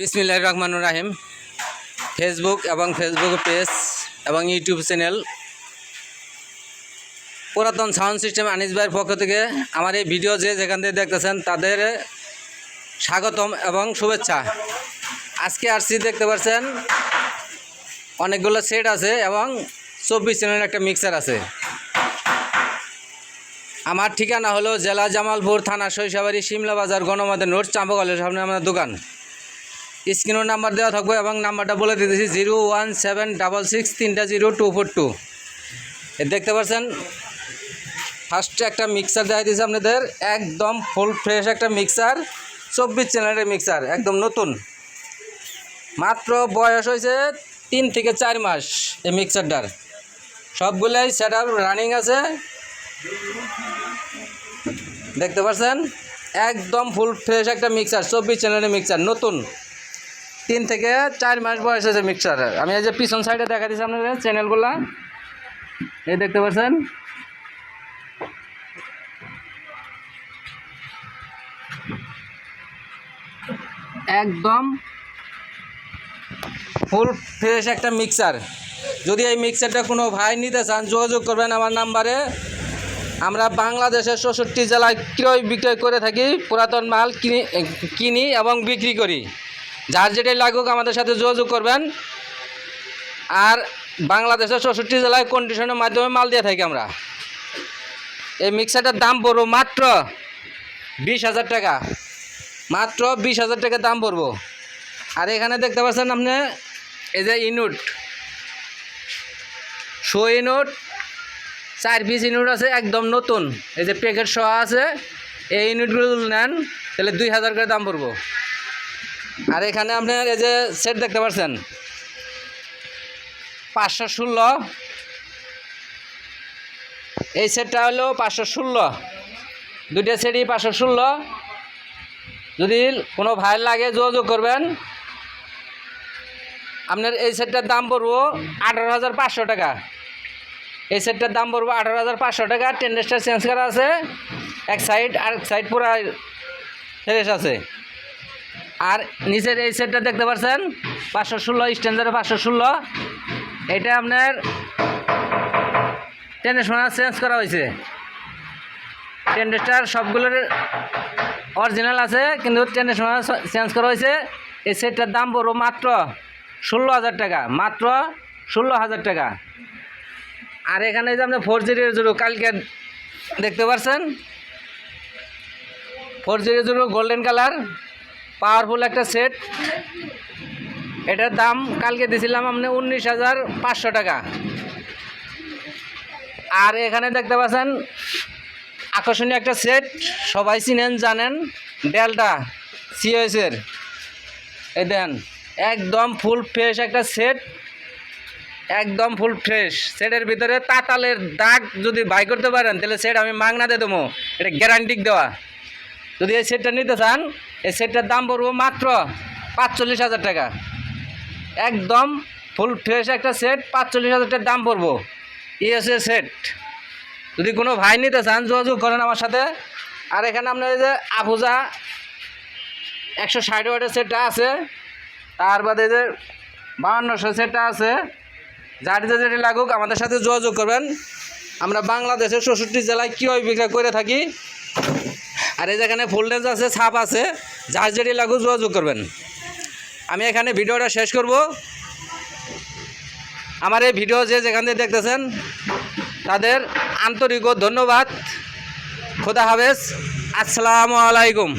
বিসমিল্লাহ রহমানুর রাহিম। ফেসবুক এবং ফেসবুক পেজ এবং ইউটিউব চ্যানেল পুরাতন সাউন্ড সিস্টেম আনিস ভাইয়ের পক্ষ থেকে আমার এই ভিডিও যে যেখান থেকে দেখতেছেন তাদের স্বাগতম এবং শুভেচ্ছা। আজকে আসছি দেখতে পাচ্ছেন, অনেকগুলো সেট আছে এবং চব্বিশ চ্যানেলের একটা মিক্সার আছে। আমার ঠিকানা হলো জেলা জামালপুর থানা শৈশবাড়ি শিমলা বাজার, গণমাধ্যম রোড চাম্পাকলের সামনে আমার দোকান। স্ক্রিনের নাম্বার দেওয়া থাকবে এবং নাম্বারটা বলে দিতেছি zero one seven double six তিনটা জিরো টু ফোর টু। দেখতে পাচ্ছেন, ফার্স্টে একটা মিক্সার দেওয়া দিয়েছে আপনাদের, একদম ফুল ফ্রেশ একটা মিক্সার চব্বিশ চ্যানেলের মিক্সার একদম নতুন। মাত্র বয়স হয়েছে তিন থেকে চার মাস এই মিক্সারটার সবগুলোই সেট রানিং আছে। দেখতে পাচ্ছেন, একদম ফুল ফ্রেশ একটা মিক্সার চব্বিশ চ্যানেলের মিক্সার নতুন। তিন থেকে চার মাস বয়স হয়েছে মিক্সার আমি এই যে পিছন সাইডে দেখা দিচ্ছি আপনাদের চ্যানেলগুলা এই দেখতে পাচ্ছেন? একদম ফুল ফ্রেশ একটা মিক্সার যদি এই মিক্সারটা কোনো ভাই নিতে চান, যোগাযোগ করবেন আমার নাম্বারে। আমরা বাংলাদেশের চৌষট্টি জেলায় ক্রয় বিক্রয় করে থাকি, পুরাতন মাল কিনি কিনি এবং বিক্রি করি। যার যেটাই লাগুক, আমাদের সাথে যোগাযোগ করবেন। আর বাংলাদেশের চৌষট্টি জেলায় কন্ডিশনের মাধ্যমে মাল দিয়ে থাকি আমরা। এই মিক্সারটার দাম পড়ব মাত্র বিশ হাজার টাকা। মাত্র বিশ হাজার টাকা দাম পড়ব। আর এখানে দেখতে পাচ্ছেন আপনি, এই যে ইনুট শো ইনুট চার পিস ইউনিট আছে, একদম নতুন। এই যে প্যাকেট সহ আছে, এই ইউনিটগুলো নেন, তাহলে দুই হাজার করে দাম পড়ব। আর এখানে আপনার এই যে সেট দেখতে পাচ্ছেন। পাঁচশো ষোলো। এই সেটটা হলো পাঁচশো ষোলো। দুইটা সেটই পাঁচশো ষোলো। যদি কোনো ভাই লাগে যোগাযোগ করবেন, আপনার এই সেটটার দাম পড়ব আঠারো হাজার পাঁচশো টাকা। এই সেটটার দাম পড়ব আঠারো হাজার পাঁচশো টাকা। টেন্ডেসটা চেঞ্জ করা আছে। এক সাইড আর এক সাইড পুরো ফ্রেশ আছে। আর নিচের এই সেটটা দেখতে পাচ্ছেন পাঁচশো ষোলো স্ট্যান্ডারে পাঁচশো ষোলো। এটা আপনার টেন্ডেসমার চেঞ্জ করা হয়েছে। টেন্ডেসটার সবগুলোর অরিজিনাল আছে, কিন্তু টেন্ডেসমার চেঞ্জ করা হয়েছে। এই সেটটার দাম পড়ব মাত্র ষোলো হাজার টাকা, মাত্র ষোলো হাজার টাকা। আর এখানে যে আপনি ফোর জিরো জিরো কালকে দেখতে পাচ্ছেন four zero zero golden colour powerful একটা সেট। এটার দাম কালকে দিয়েছিলাম আপনি উনিশ হাজার পাঁচশো টাকা। আর এখানে দেখতে পাচ্ছেন, আকর্ষণীয় একটা সেট। সবাই চিনেন, জানেন, ডেলটা সিওএসের। এই দেন একদম ফুল ফ্রেশ একটা সেট। একদম ফুল ফ্রেশ। সেটের ভিতরে তাতালের দাগ যদি বাই করতে পারেন, তাহলে সেট আমি মাগনা দিয়ে দেবো। এটা গ্যারান্টি দেওয়া। যদি এই সেটটা নিতে চান এই সেটটার দাম পড়ব মাত্র পাঁচচল্লিশ হাজার টাকা। একদম ফুল ফ্রেশ একটা সেট পাঁচচল্লিশ হাজার টাকার দাম পড়ব। ইএসএ সেট যদি কোনো ভাই নিতে চান, যোগাযোগ করেন আমার সাথে। আর এখানে আপনার এই যে আফুজা একশো ষাট ওয়াটের সেটটা আছে। তার বাদে যে বাহান্নশো সেটটা আছে। যাটি যেটি লাগুক, আমাদের সাথে যোগাযোগ করবেন। আমরা বাংলাদেশের চৌষট্টি জেলায় কীভাবে বিক্রয় করে থাকি আর এই যেখানে ফুলডেজ আছে, ছাপ আছে, যার যেটি লাগু যোগাযোগ করবেন। আমি এখানে ভিডিওটা শেষ করব। আমার এই ভিডিও যে যেখান থেকে দেখতেছেন, তাদের আন্তরিক ধন্যবাদ। খোদা হাফেজ। আসসালামু আলাইকুম।